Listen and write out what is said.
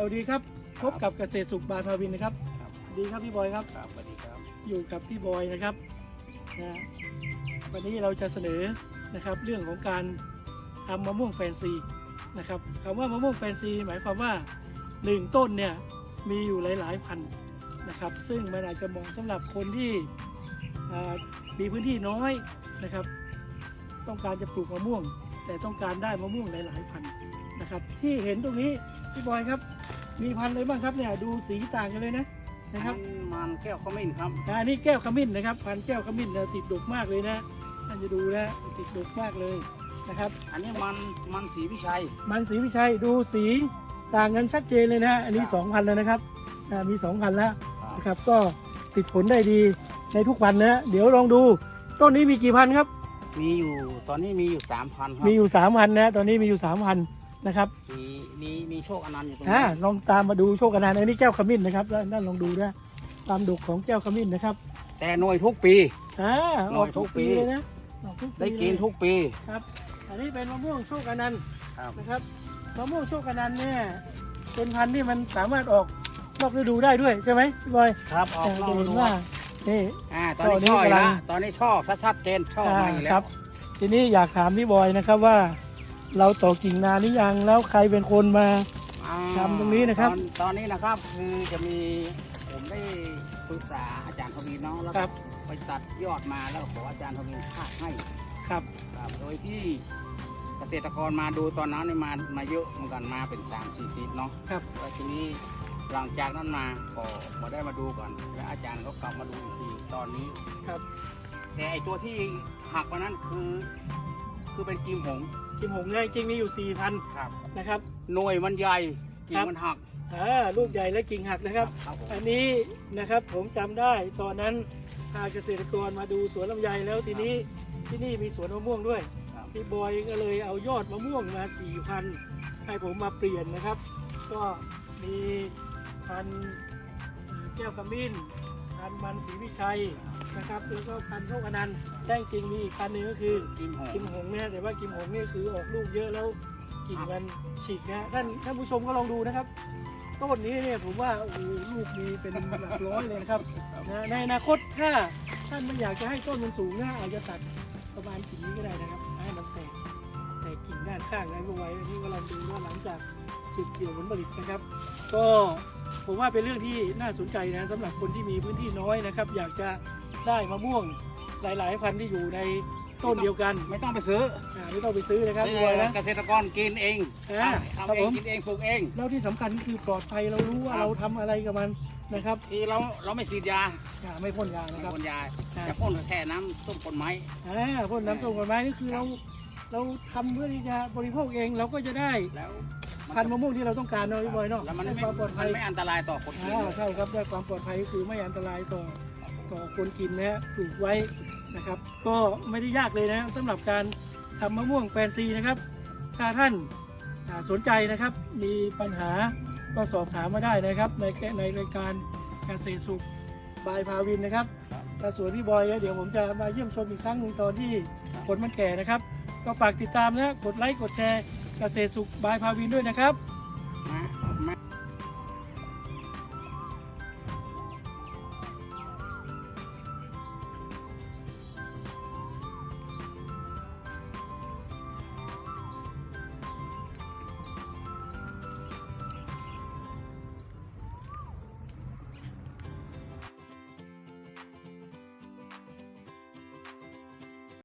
สวัสดีครับ พบกับเกษตรสุขบาทาวินนะครับครับสวัสดีครับพี่บอยครับ ครับสวัสดีครับ อยู่กับพี่บอยนะครับนะวันนี้เราจะเสนอนะครับเรื่องของการทำมะม่วงแฟนซีนะครับคำว่ามะม่วงแฟนซี หมายความว่าหนึ่งต้นเนี่ยมีอยู่หลาย ๆ พันธุ์นะครับ ซึ่งมันอาจจะเหมาะสำหรับคนที่อ่ามีพื้นที่น้อยนะครับ ต้องการจะปลูกมะม่วง แต่ต้องการได้มะม่วงหลาย ๆ พันธุ์นะครับ ที่เห็นตรงนี้พี่บอยครับ มีพันธุ์อะไรบ้างครับเนี่ยดูสีต่างกันเลยนะนะครับมันแก้วขมิ้นครับอ่านี่แก้วขมิ้นนะครับ พันธุ์แก้วขมิ้นเนี่ยติดดกมากเลยนะท่านจะดูนะติดดกมากเลยนะครับ อันนี้มันมันสีวิชัย มันสีวิชัยดูสีต่างกันชัดเจนเลยนะอันนี้ครับ2,000แล้วนะครับอ่ามี2,000แล้วครับนะครับ ก็ติดผลได้ดีในทุกวันนะเดี๋ยวลองดูต้นนี้มีกี่พันธุ์ครับ มีอยู่ตอนนี้มีอยู่สามพันครับมีอยู่3,000นะตอนนี้มีอยู่3,000นะครับมีมีมีโชคอนันต์อยู่ตรงอ่านี้ลองตามมาดูโชคกันนานอันนี้แก้วขมิ้นนะครับด้านด้านลองดูนะตามดกของแก้วขมิ้นนะครับแต่หน่วยทุกปี อ่าออกทุกปีทุกปีเลยนะออกทุกปีได้กินเลย ทุกปี ครับ อันนี้เป็นมะม่วงโชคอนันต์ครับ นะครับ มะม่วงโชคอนันต์เนี่ยเป็นพันธุ์ที่มันสามารถออกนอกฤดูได้ด้วยใช่ไหมพี่บอยครับออกแต่นอกจะฤเห็นดูว่านี่ อ่าตอนนี้ตอนนี้ช่อยกำลัแล้งวตอนนี้ช่อชัดๆเจนช่อมาอีกแล้ครัวบทีนี้อยากถามพี่บอยนะครับว่า เราต่อกิ่งนานหรือยังแล้วใครเป็นคนมา อ่าทำตรงนี้นะครับ ตอตอนนี้นะครับคือจะมีผมได้ปรึกษาอาจารย์ทวีเนาะแล้วคก็รับไปตัดยอดมาแล้วก็ขออาจารย์ทวีพากให้ครับครับโดยที่เกษตรกรมาดูตอนนั้นนี่มามาเยอะเหมือนกันมาเป็นสามสี่สิบเนาะครับแล้วทีนี้หลังจากนั้นมาก็มาได้มาดูก่อนแล้วอาจารย์เขากลับมาดูอีกทีตอนนี้ ครับแต่ไอตัวที่หักมานั้นคือ คือเป็นกิมหงส์ กิมหงเนี่ยจริงๆมีอยู่4พันครับ นะครับ หน่วยมันใหญ่กิ่ครังบมันหัก อ่าลูกใหญ่และกิ่งหักนะครับ ครับผม อันนี้นะครับผมจำได้ตอนนั้นพาเกษตรกรมาดูสวนลำไยแล้วทีนี้ที่นี่มีสวนมะม่วงด้วย ครับ พี่บอยก็เลยเอายอดมะม่วงมาสี่พันให้ผมมาเปลี่ยนนะครับ ก็มีพันธุ์แก้วขมิ้น พันธุ์มันศรีวิชัยนะครับแล้วก็พันธุ์โชคอนันต์แจ้งจริงมีอีกพันธุ์หนึ่งก็คือกิมหงกิมส์หงเนี่ยแต่ว่ากิมหงเนี่ยคือออกลูกเยอะแล้วกิ่งมันฉีกนะท่านท่านผู้ชมก็ลองดูนะครับต้นนี้เนี่ยผมว่าโอ้โหลูกมีเป็นหลักร้อยเลยนะครับนะในอนาคตถ้าท่านไม่อยากจะให้ต้นมันสูงนะอาจจะตัดประมาณกิ่งนี้ก็ได้นะครับให้มันแตกแตกกิ่งด้านข้างนะพวกไว้อันนี้ก็ลองดูว่าหลังจาก เก็บเกี่ยวผลผลิตนะครับ ก็ผมว่าเป็นเรื่องที่น่าสนใจนะสำหรับคนที่มีพื้นที่น้อยนะครับ อยากจะได้มะม่วงหลาย ๆ พันธุ์ที่อยู่ในต้นเดียวกันไม่ต้องไปซื้ออ่าไม่ต้องไปซื้อนะครับพี่บอยนะเกษตรกรกินเองอ่าทำเองกินเองปลูกเองแล้วที่สำคัญคือปลอดภัยเรารู้ว่าเราทำอะไรกับมันนะครับที่เราเราไม่ฉีดยาไม่พ่นยานะครับพ่นยาอ่าจะพ่นแค่น้ำส้มผลไม้อ่าพ่นน้ำส้มผลไม้นี่คือเราเราทำเพื่อที่จะบริโภคเองเราก็จะได้แล้ว พันธุ์มะม่วงที่เราต้องการเนาะพี่บอยเนาะแล้วมันได้ไม่ความปลอดมัภันยไม่อันตรายต่อคนกินอ่าใช่ครับได้ความปลอดภัยก็คือไม่อันตรายต่อต่อคนกินนะฮะปลูกไว้นะครับ ก็ไม่ได้ยากเลยนะสำหรับการทำมะม่วงแฟนซีนะครับ ถ้าท่านอ่าสนใจนะครับ มีปัญหาก็สอบถามมาได้นะครับ ในในรายการเกษตรสุขบายพาวินนะครับถ้าสวนพี่บอยเดี๋ยวผมจะมาเยี่ยมชมอีกครั้งหนึ่งตอนที่ผลมันแก่นะครับ ก็ฝากติดตามนะกดไลค์กดแชร์ เกษตรสุขบายพาวินด้วยนะครับ